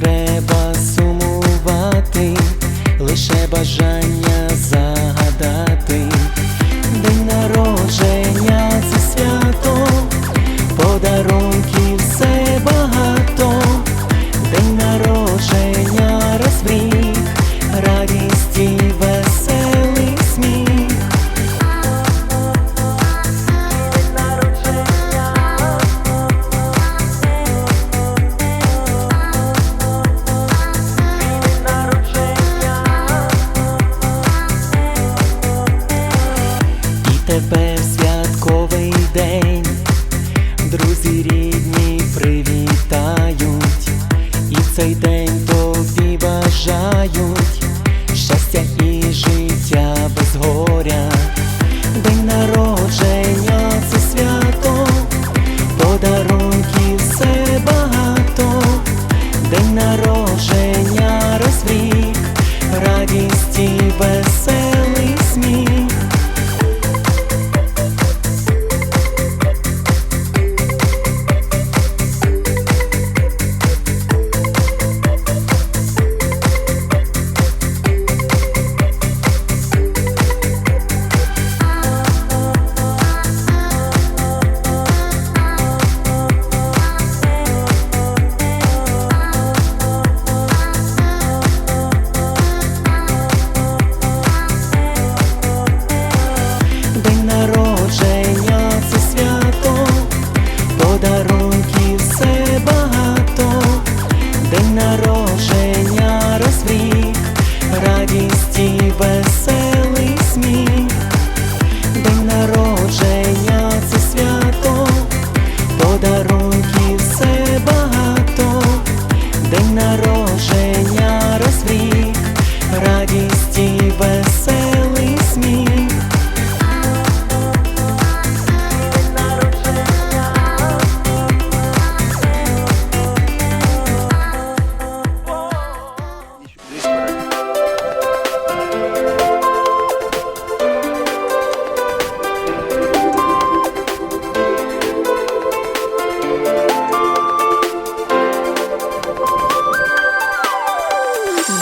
треба сумувати, лише бажання загадати, день народження зі свято, подарунки все. te ve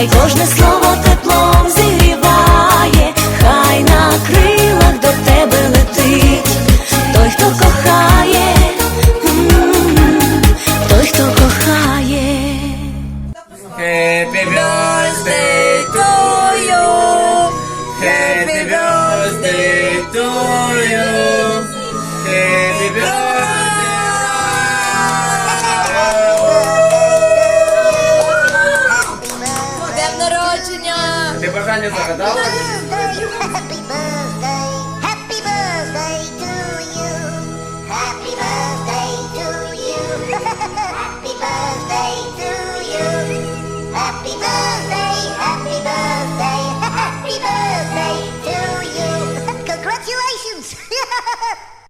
Хай кожне слово Ти бажання загадала?